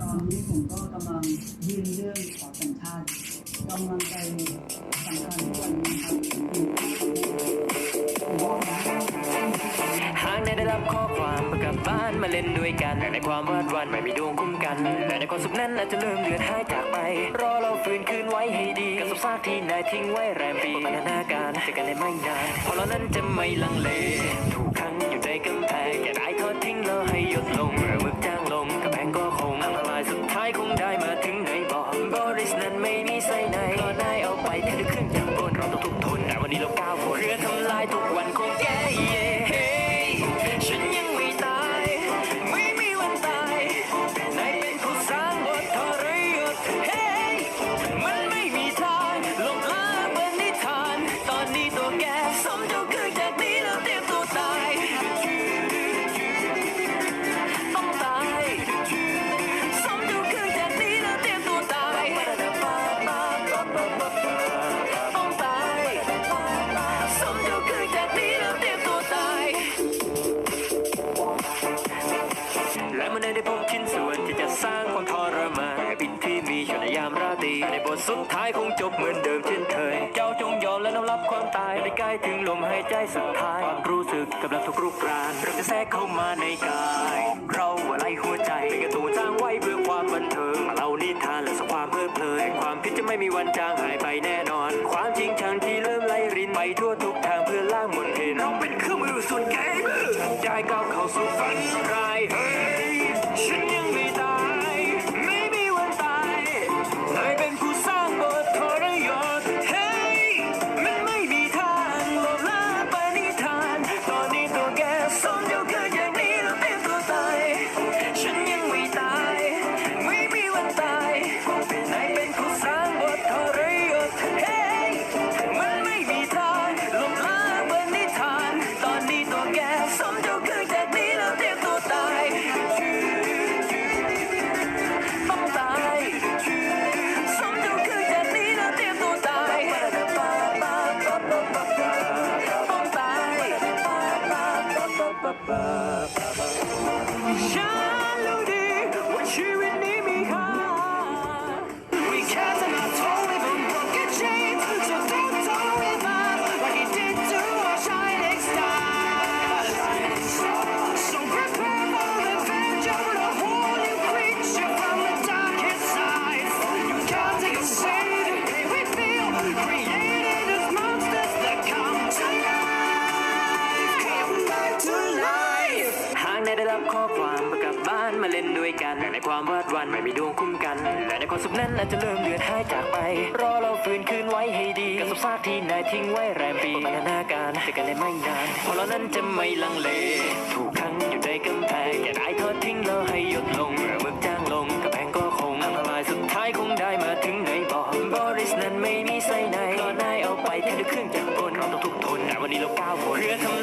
ตอนนี้ผมก็กำลังยื่นเรื่องขอสัญชาติกำลังใจสำคัญทุกวันนี้ครับอยู่ที่ผมบอกนะหากได้ได้รับข้อความมากลับบ้านมาเล่นด้วยกันแต่ในความวาดวันไม่มีดวงคุ้มกันและในความสุขนั้นอาจจะเริ่มเลือนหายจากไป รอเราฟื้นคืนไว้ให้ดีกับสภาพที่นายทิ้งไว้แรมปีพัฒนาการเจอกันได้ไม่นานเพราะเรานั้นจะไม่ลังเลถูกขัง และเมื่อได้พบชิ้นส่วนที่จะสร้างความทรมานบินที่มีอยู่ในยามราตรีในบทสุดท้ายคงจบเหมือนเดิมเช่นเคย เจ้าจงยอมและน้อมรับความตายได้ใกล้ถึงลมหายใจสุดท้ายความรู้สึกกำลังถูกรุกรานเริ่มจะแทรกเข้ามาในกายเราอะไรหัวใจเป็นกระตูนจ้างไว้เพื่อความบันเทิงเล่านิทานและสความเพลิดเพลินความคิดจะไม่มีวันจางหายไปแน่นอน ความจริงชังที่เริ่มไล่รินไปทั่วทุกทาง มาเล่นด้วยกันแต่ในความวาดวันไม่มีดวงคุ้มกัน และในความสุขนั้นอาจจะเริ่มเดือดหายจากไป รอเราฟื้นคืนไว้ให้ดีกับสภาพที่นายทิ้งไว้แรมปีปัญหาการเจอกันได้ไม่นานพอเรานั้นจะไม่ลังเล ถูกขังอยู่ในกำแพงอย่ได้ทอดทิ้งเราให้หยดลงเมื่อมึกจางลงกระแพงก็คงอันตรายสุดท้ายคงได้มาถึงในบ่อบอริสนั้นไม่มีใส้ในก็นายเอาไปแค่ด้วยเครื่องจักรกลเราต้องทุกทนแต่วันนี้เราก้าวพ้นเพื่อทำ